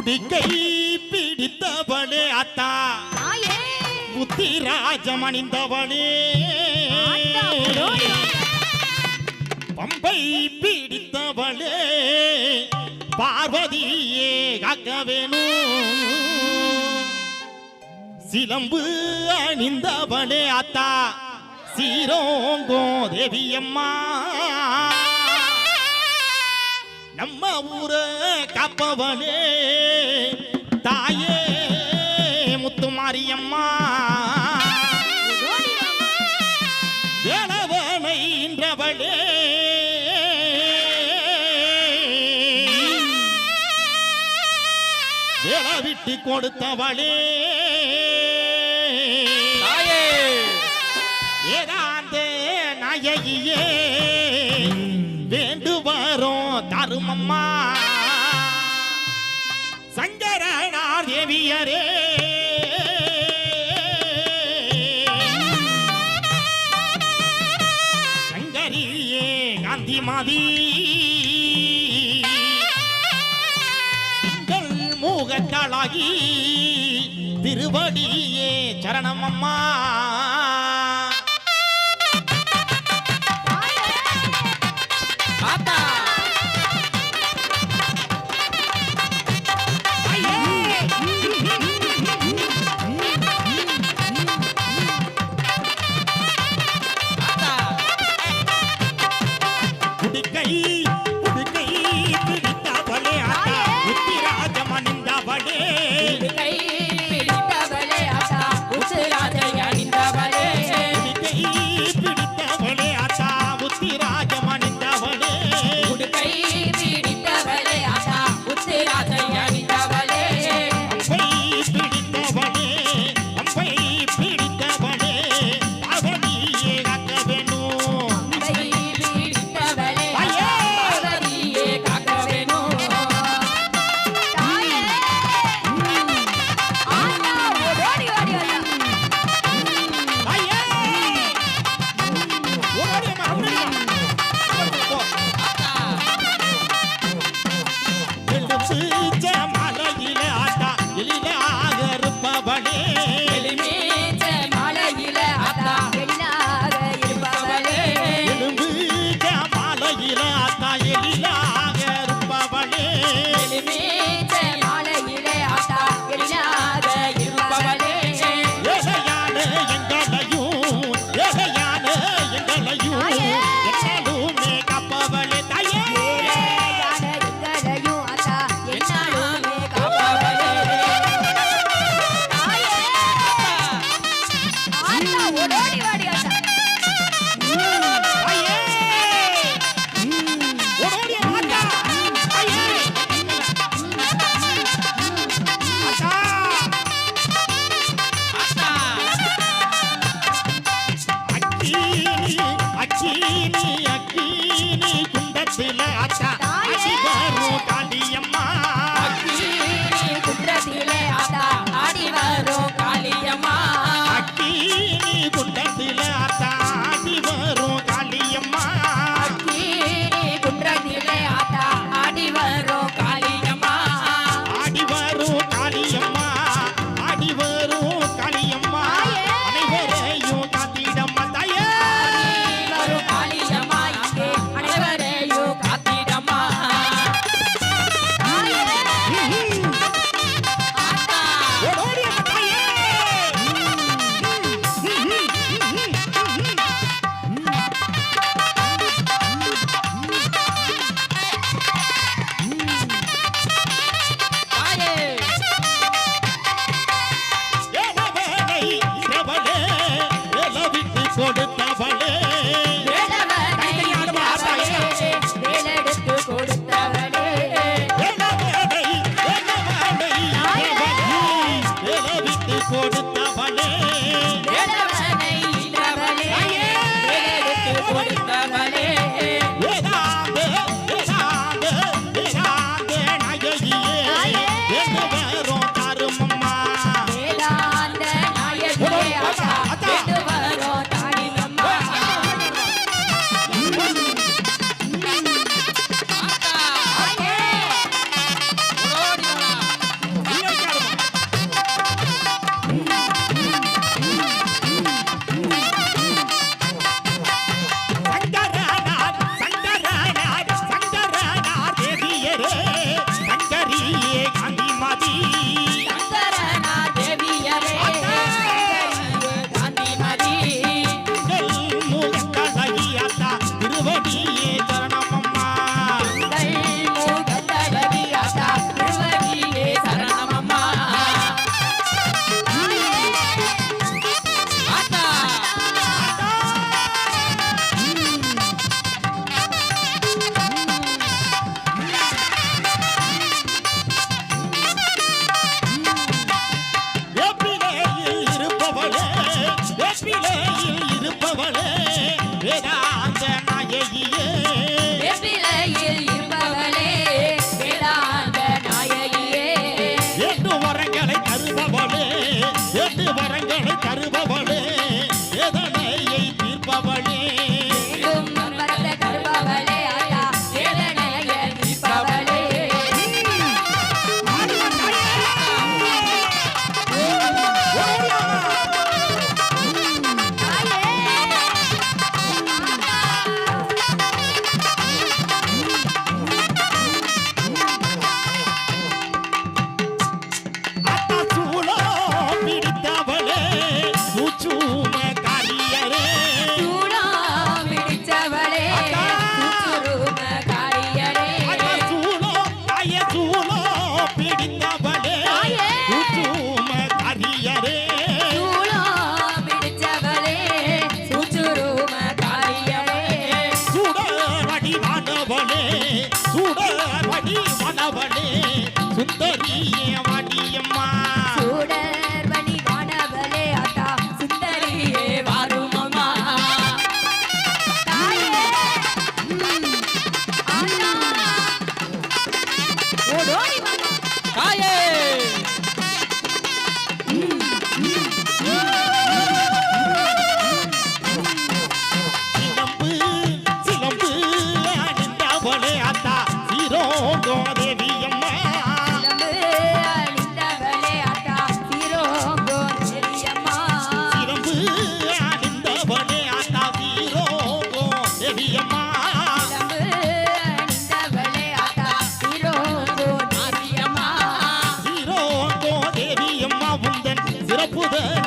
துடிக்கை பிடித்தவளே அத்தா. புத்தி ராஜமணிந்தவளே பம்பை பிடித்தவளே. பார்வதியே காக்க வேணும் சிலம்பு அணிந்தவளே அத்தா. சீரோங்கோ தேவியம்மா. நம்ம ஊர காப்பவனே. தாயே முத்துமாரியம்மா தேனவனைன்றவளே தேன கொடுத்தவளே. அடியாரே. சங்கரியே காந்தி மாதி. மூகத்தாளாகி திருவடியே சரணம் அம்மா. குடிக்கை. 是嘞。puder.